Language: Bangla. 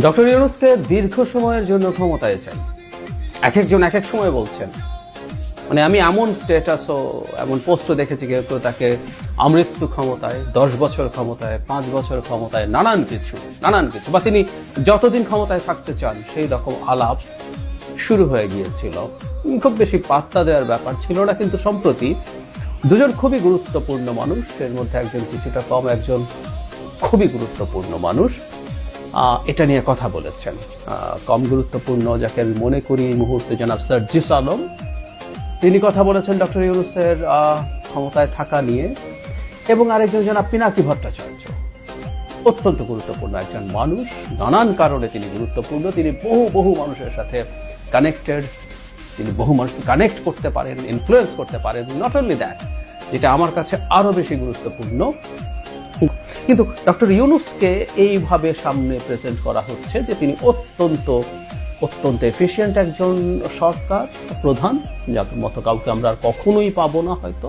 ডক্টর ইউনুসকে দীর্ঘ সময়ের জন্য ক্ষমতায় চাই। এক একজন এক এক সময় বলছেন। মানে আমি এমন স্ট্যাটাসও এমন পোস্টও দেখেছি কেউ কেউ তাকে আমৃত্যু ক্ষমতায়, দশ বছর ক্ষমতায়, পাঁচ বছর ক্ষমতায়, নানান কিছু নানান কিছু। বা তিনি যতদিন ক্ষমতায় থাকতে চান, সেই রকম আলাপ শুরু হয়ে গিয়েছিল। খুব বেশি পাত্তা দেওয়ার ব্যাপার ছিল না, কিন্তু সম্প্রতি দুজন খুবই গুরুত্বপূর্ণ মানুষ, এর মধ্যে একজন কিছুটা কম, একজন খুবই গুরুত্বপূর্ণ মানুষ। এটা নিয়ে কথা বলেছেন। কম গুরুত্বপূর্ণ যাকে আমি মনে করি এই মুহূর্তে জনাব সার্জিস আলম। তিনি কথা বলেছেন ডক্টর ইউনুসের ক্ষমতায় থাকা নিয়ে এবং আরেকজন জনাব পিনাকি ভট্টাচার্য। অত্যন্ত গুরুত্বপূর্ণ একজন মানুষ। নানান কারণে তিনি গুরুত্বপূর্ণ। তিনি বহু বহু মানুষের সাথে কানেক্টেড তিনি বহু মানুষকে কানেক্ট করতে পারেন ইনফ্লুয়েন্স করতে পারেন। নট অনলি দ্যাট যেটা আমার কাছে আরও বেশি গুরুত্বপূর্ণ কিন্তু ডক্টর ইউনুসকে এইভাবে সামনে প্রেজেন্ট করা হচ্ছে যে তিনি অত্যন্ত অত্যন্ত এফিসিয়েন্ট একজন সরকার, প্রধান, যার মতো কাউকে আমরা আর কখনোই পাবো না হয়তো।